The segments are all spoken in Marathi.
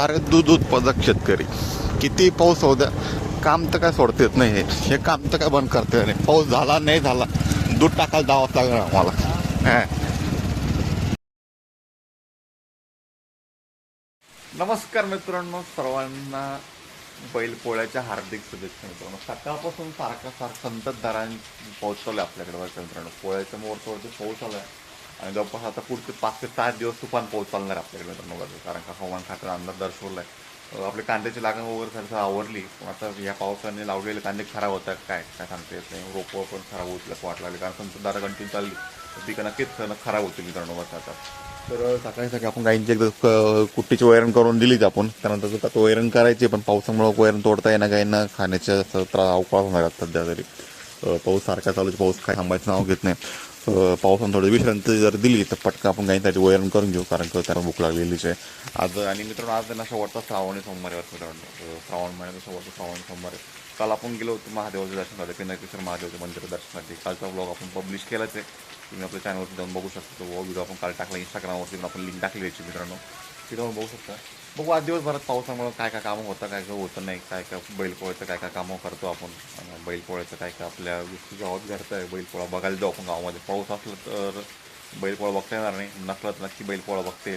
सारे दूध उत्पादक शेतकरी. किती पाऊस होऊ द्या काम तर काय सोडता येत नाही हे. हे काम तर काय बंद करता येत नाही. पाऊस झाला नाही झाला दूध टाकायला जावंच लागणार आम्हाला. नमस्कार मित्रांनो सर्वांना बैल पोळ्याच्या हार्दिक शुभेच्छा मित्रांनो. सकाळपासून सारखा सारखा दरांनी पाऊस चालू आहे आपल्याकडे मित्रांनो. पोळ्याच्या मोरतोवरती पाऊस आलाय. आणि जवळपास आता पुढचे पाच ते सात दिवस तुफान पाऊस चालणार आपल्याकडे मित्रांनो कारण का हवामान खात्याचा अंदाज दर्शवला आहे आपले कांद्याची लागण वगैरे खर्च आवरली. पण आता या पावसाने लावलेले कांदे खराब होतात. काय काय सांगता येत नाही. रोपं पण खराब होतील असं वाटलं कारण संततधारा कंटिन्यू चालली. तर पिकं नक्कीच खराब होतील मित्रांनो आता तर सकाळी सकाळी आपण गाईंची एकदा क- कुट्टीची वैरण करून दिलीच आपण. त्यानंतर आता वैरण करायची पण पावसामुळे वैरण तोडता येणं गाईंना खाण्याच्या असं त्रास अवकाळ होणार सध्या तरी. पाऊस सारखा चालू आहे, पाऊस काय थांबायचं नाव घेत नाही. पावसानं थोडी विश्रांती जर दिली तर पटकन आपण काहीतरी वैरण करून घेऊ कारण का त्यांना भूक लागलेलीच आहे. आज आणि मित्रांनो आज त्यांना शेवटचा श्रावण सोमवारी आहे मित्रांनो. श्रावण महिन्याचा शेवटचा श्रावण सोमवार. काल आपण गेलो होतो महादेवाचं दर्शन झालं पिनाकेश्वर महादेवाच्या मंदिर दर्शनासाठी. कालचा ब्लॉग आपण पब्लिश केलाच आहे. तुम्ही आपल्या चॅनलवरती जाऊन बघू शकता. तो व्हिडिओ आपण काल टाकला इंस्टाग्रामवरती पण आपण लिंक टाकली याची मित्रांनो. तिथे बघू शकता. बघू आज दिवसभरात पावसामुळं काय काय कामं होतं काय काय होतं नाही काय काय बैलपोळ्याचं काय काय कामं करतो आपण. बैलपोळ्याचं काय काय आपल्या गोष्टी गावात घडतं आहे बैलपोळा बघायला जाऊ आपण गावामध्ये. पाऊस असला तर बैलपोळा बघता येणार नाही नसला तर नक्की बैलपोळा बघते.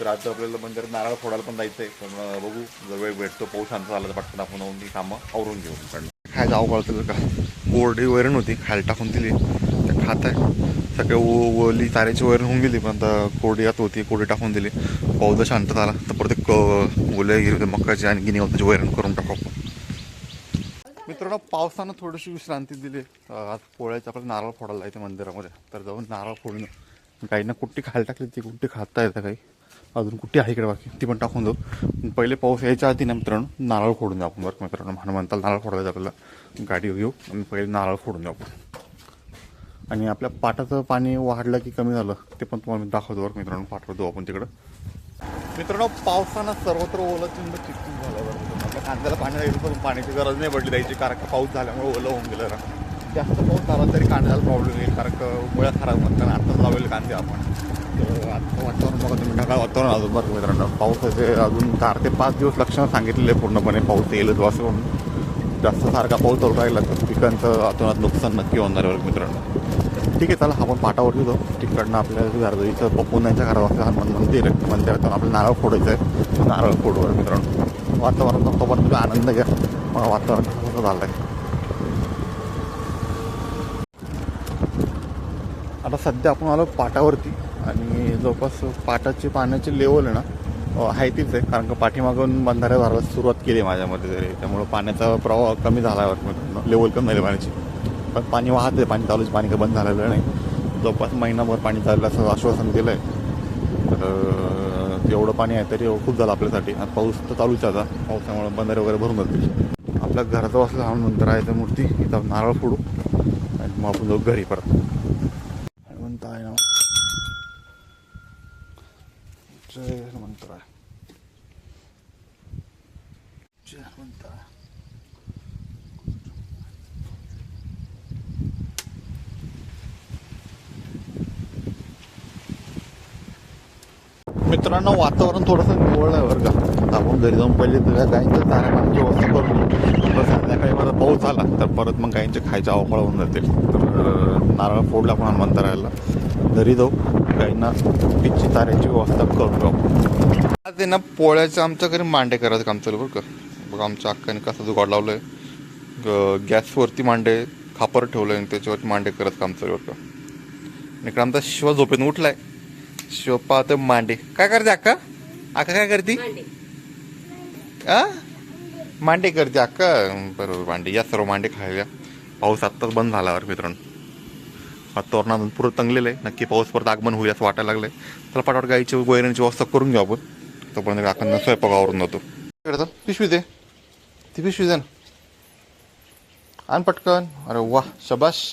तर आज आपल्याला म्हणजे नारळ फोडायला पण जायचं आहे पण बघू जर वेळ भेटतो पाऊस शांत झाला तर पटकन आपण ती कामं आवरून घेऊ. खायचं काय जाऊ का. कोरडी वैरण होती खायला टाकून दिली. त्या खात आहे. सगळं ओ ओली चाऱ्याची वैरण होऊन गेली पण आता कोरडी आत होती कोरडी टाकून दिली. पाऊस शांत झाला तर परत एक अं, ओले हिरवे मक्काची आणि गिनी होताची वैरण करून टाकू आपण मित्रांनो पावसानं थोडीशी विश्रांती दिली. आज पोळ्याचं आपल्याला नारळ फोडायला येते मंदिरामध्ये. तर जाऊन नारळ फोडून गाईंना कुट्टी खायला टाकली ती कुट्टी खाता येतं काही. अजून कुठे आहे इकडे बाकी? ती पण टाकून देऊ. पण पहिले पाऊस यायच्या आधी ना मित्रांनो नारळ फोडून जाऊ आपण बरं मित्रांनो? हनुमंताला नारळ फोडायचं आपल्याला. गाडी घेऊ. आणि पहिले नारळ फोडून जाऊ आपण. आणि आपल्या पाटाचं पाणी वाढलं की कमी झालं ते पण तुम्हाला मी दाखवतो बरं मित्रांनो. पाठवतो आपण तिकडं. मित्रांनो पावसानं सर्वत्र ओलं चिंब चिकून झालं बरं आपल्या कांद्याला पाणी राहिलं पण पाण्याची गरज नाही पडली द्यायची कारण का पाऊस झाल्यामुळे ओलं होऊन गेलं ना जास्त पाऊस झाला तरी कांद्याला प्रॉब्लेम येईल कारण का मुळ्या खराब होतात कारण आत्ताच लावलेले कांदे आपण. वातावरण बघा तुम्ही ढगाळ वातावरण अजून बरं का मित्रांनो पावसाचे अजून चार ते पाच दिवस लक्षणं सांगितलेले आहे पूर्णपणे पाऊस येईलच असं म्हणून जास्त सारखा पाऊस चालू राहिला तर पिकांचं आतोनात नुकसान नक्की होणार आहे मित्रांनो ठीक आहे चला आपण पाटावर घेतो तिकडनं आपल्या घरदईचं पप्पूनांच्या घरावर हनुमान मंदिर आहे मंदिरातून आपल्याला नारळ फोडायचं आहे नारळ फोडवर मित्रांनो वातावरण तोपर्यंत तुम्ही आनंद घ्या मग वातावरण कसं झालं आहे आता सध्या आपण आलो पाटावरती. आणि जवळपास पाटाचे पाण्याची लेवल आहे ना आहे तीच आहे. कारण का पाठीमागून बंधाऱ्या भरायला सुरुवात केली आहे माझ्यामध्ये तरी. त्यामुळं पाण्याचा प्रवाह कमी झाला आहे लेवल कमी झाली पाण्याची. पण पाणी वाहत आहे. पाणी चालूच पाणी काही बंद झालेलं नाही. जवळपास महिनाभर पाणी चाललं असं आश्वासन दिलं आहे तर तेवढं एवढं पाणी आहे तरी खूप झालं आपल्यासाठी. आणि पाऊस तर चालूच आता. पावसामुळे बंधारे वगैरे भरून जातील. आपल्या घराचं असलं नंतर आहे तर मूर्ती इथं नारळ फोडू. आणि मग आपण जाऊ घरी परत. म्हणता आहे ना. जय हनुमंतराय जय हनुमंतराय मित्रांनो वातावरण थोडंसं निवळलं आहे बरं का. आपण घरी जाऊन पहिले तुझ्या गाईंचं चारा पाण्याची व्यवस्था करून संध्याकाळी मला पाऊस आला तर परत मग गायींचे खायचे अवकाळ होऊन जातील. तर नारळ फोडला आपण हनुमंतरायला घरी जाऊ. गाईंना पिच्ची ताऱ्याची व्यवस्था करू आज आहे ना पोळ्याचं आमच्या घरी मांडे करायचं काम चालू बरं का. बघा आमच्या अक्काने कसं जुगाड लावलं आहे गॅसवरती मांडे खापर ठेवलं आणि त्याच्यावरती मांडे करत काम चालू बरं का. इकडे आमचा शिव झोपेन उठलाय. शिव पाहतो मांडे. काय करते अक्का? अक्का काय करते? आ? मांडे करते अक्का. बरोबर मांडे. या सर्व मांडे खायला. पाऊस आत्ताच बंद झाला बरं मित्रांनो. वातावरणात पुरं तंगलेलं आहे. नक्की पाऊस परत आगमन होईल असं वाटायला लागलंय. त्याला पाठवाट गाईची वैरणची व्यवस्था करून घेऊ आपण. तोपर्यंत काकांना स्वयंपाकावरून जातो पिशवी दे. ती पिशवी दे ना. आण पटकन. अरे वा शबाश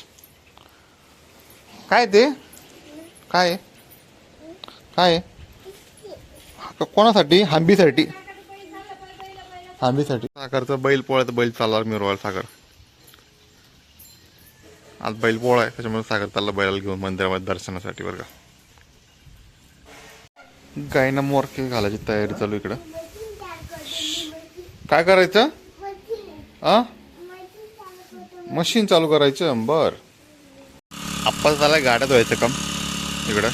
काय ते? काय आहे? काय आहे? कोणासाठी? हांबीसाठी. हांबीसाठी. साखरचं बैल पोळ्याचं बैल चालणार मिरवायला साखर. आज बैल पोळा आहे त्याच्यामुळे सागर त्याला बैलाला घेऊन मंदिरामध्ये दर्शनासाठी बरं का. गायना मोरके घालायची तयारी चालू इकडं. काय करायचं? आ? मशीन चालू करायचं बर. आपण झाला गाड्या धुवायचं काम इकडं.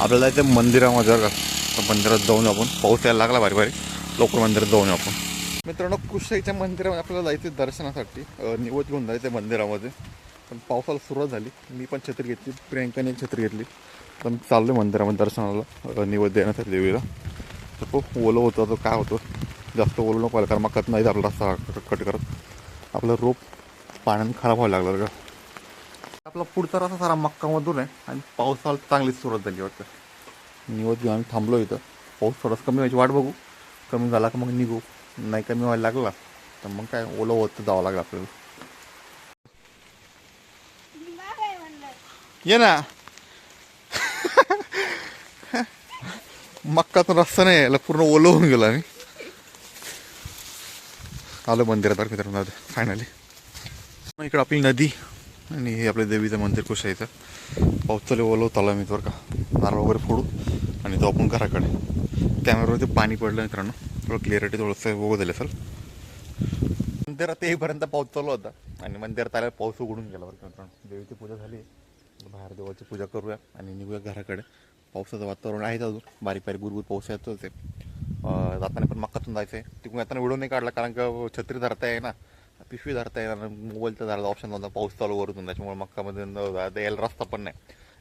आपल्याला जायचं मंदिरामध्ये बरं का तर मंदिरात जाऊन आपण पाऊस यायला लागला बारी बारी लवकर मंदिरात जाऊन आपण. मित्रांनो कुशाईच्या मंदिरामध्ये आपल्याला जायचं दर्शनासाठी. निवत घेऊन जायचं मंदिरामध्ये. पण पावसाला सुरुवात झाली. मी पण छत्री घेतली. प्रियंकाने एक छत्री घेतली. तर मी चाललो मंदिरामध्ये दर्शनाला अं, देण्यासाठी देवीला. तर तो ओलं होतं. तो काय होतं? जास्त ओलं नको व्हायला. कारण मकात नाही झालं रस्ता कट करत. आपलं रोप पाण्याने खराब व्हायला लागलं का आपला पुढचा रस्ता सारा मक्कामधून आहे. आणि पावसाला चांगलीच सुरुवात झाली वाटतं. निवद घेऊन आम्ही थांबलो इथं. पाऊस थोडासा कमी व्हायची वाट बघू. कमी झाला का मग निघू. नाही कमी व्हायला लागला. तर मग काय ओलं होतं जावं लागलं आपल्याला. ये ना. मक्कातून रस्ता नाही यायला पूर्ण ओलं होऊन गेलो आम्ही. आलो मंदिरात बरं मित्रांनो फायनली मग इकडं आपली नदी आणि हे आपलं देवीचं मंदिर कुशाईचं पाऊस चालू ओलवत होत आलो मी तर का. नारळ वगैरे फोडू आणि तो आपण घराकडे. कॅमेऱ्यावरती पाणी पडलं मित्रांनो. थोडं क्लिअरिटी थोडंसं बघू दिलं सर मंदिरात येईपर्यंत पाऊस चालू होता आणि मंदिरात आल्यावर पाऊस उघडून गेला बरं का मित्रांनो. देवीची पूजा झाली. बाहेर देवाची पूजा करूया आणि निघूया घराकडे. पावसाचं वातावरण आहे अजून. बारीक बारीक गुरगुर पाऊस येतोच आहे. जाताना पण मक्कातून जायचं आहे तिकडून येताना व्हिडिओ नाही काढला कारण का छत्री धरता आहे ना पिशवी धरता येणार मोबाईलचा धरायला ऑप्शन नव्हता. पाऊस चालू वरून त्याच्यामुळे मक्कामध्ये यायला रस्ता पण नाही.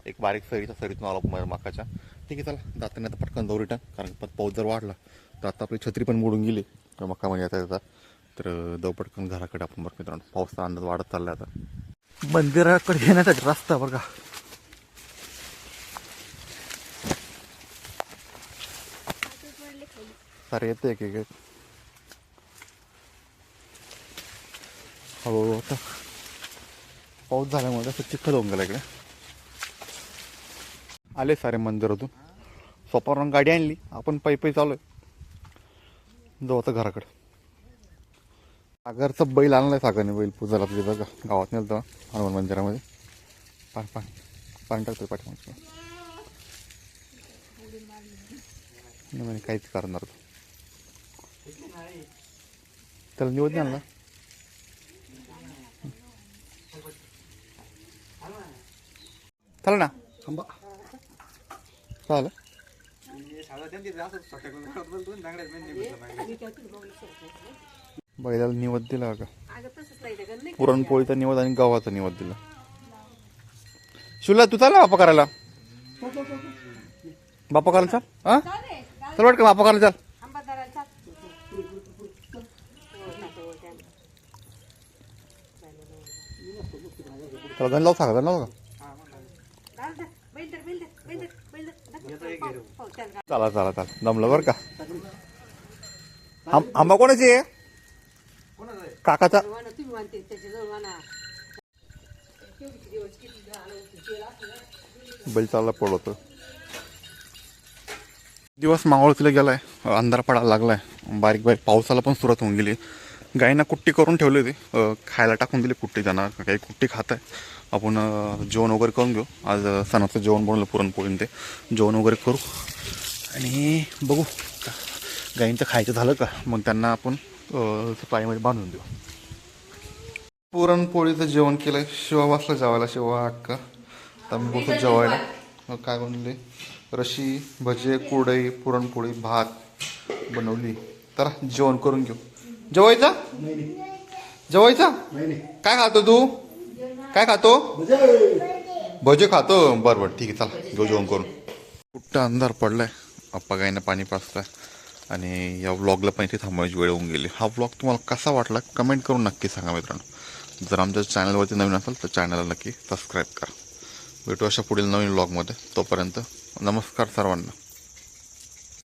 एक बारीक सरीचा सरीतून आलो म- मक्काच्या. ठीक आहे चला. जाताना आता पटकन जाऊ रिटर्न कारण पण पाऊस जर वाढला तर आता आपली छत्री पण मोडून गेली. मक्कामध्ये येता येतात तर जाऊ म्हणजे पटकन घराकडे आपण बरं मित्रांनो. पावसाचा अंदाज वाढत चालला आता. मंदिराकडे येण्यासाठी रस्ता बघा का. सारे येते एक एक हळूहळू हो, आता पाऊस झाल्यामुळे असं चिखल होऊन गेला इकडे. आले सारे मंदिरातून. स्वतःवरून गाडी आणली. आपण पै पै चालू आहे जाऊ आता घराकडे. सागरचा बैल आणलाय सागरने बैल पूजाला आपली बघा. गावात नेलं होतं हनुमान मंदिरामध्ये. पाणी पाणी पाणी टाकतोय पाठीमागे नाही काहीच करणार तो. त्याला निवड नाही आणला? चला ना. चालेल. बैलाला निवड दिला का? पुरणपोळीचा निवड आणि गव्हाचा निवड दिला. शिवला तू चाल ना बापा करायला? बापा करायला चाल? हा? चल वाट का बापा करायला चाल. त्याला गण लावू सांगा गण लावू का? चला. चला चला जमलं बरं का? आंबा कोणाची आहे? काकाचा बैल चालला पडवतो दिवस मावळतीला गेलाय अंधार पडायला लागलाय. बारीक बारीक पावसाला पण सुरुवात होऊन गेली. गायींना कुट्टी करून ठेवली होती. खायला टाकून दिली कुट्टी त्यांना. काही कुट्टी खात आहे. आपण जेवण वगैरे करून घेऊ. आज सणाचं जेवण बनवलं पुरणपोळीन ते. जेवण वगैरे करू. आणि बघू गाईंचं गायींचं खायचं झालं का? मग त्यांना आपण अं, पाळीमध्ये बांधून देऊ. पुरणपोळीचं जेवण केलंय. शिवा वाजला जेवायला. शिवा हक्का. तर मी बसतो जेवायला. मग काय बनवले? रशी भजे कुरडई पुरणपोळी भात बनवली. तर जेवण करून घेऊ. जेवायचा? जेवायचा? काय खातो तू? काय खातो? भजे खातो. बरं बरं. ठीक आहे चला. घेऊ जेवण करून. कुठं अंधार पडलाय? अप्पा गायनं पाणी पाचताय आणि या व्लॉगला पण इथे थांबवायची वेळ होऊन गेली. हा व्लॉग तुम्हाला कसा वाटला कमेंट करून नक्की सांगा मित्रांनो. जर आमच्या चॅनलवरती नवीन असेल तर चॅनलला नक्की सबस्क्राईब करा. भेटू अशा पुढील नवीन व्लॉगमध्ये तोपर्यंत नमस्कार सर्वांना.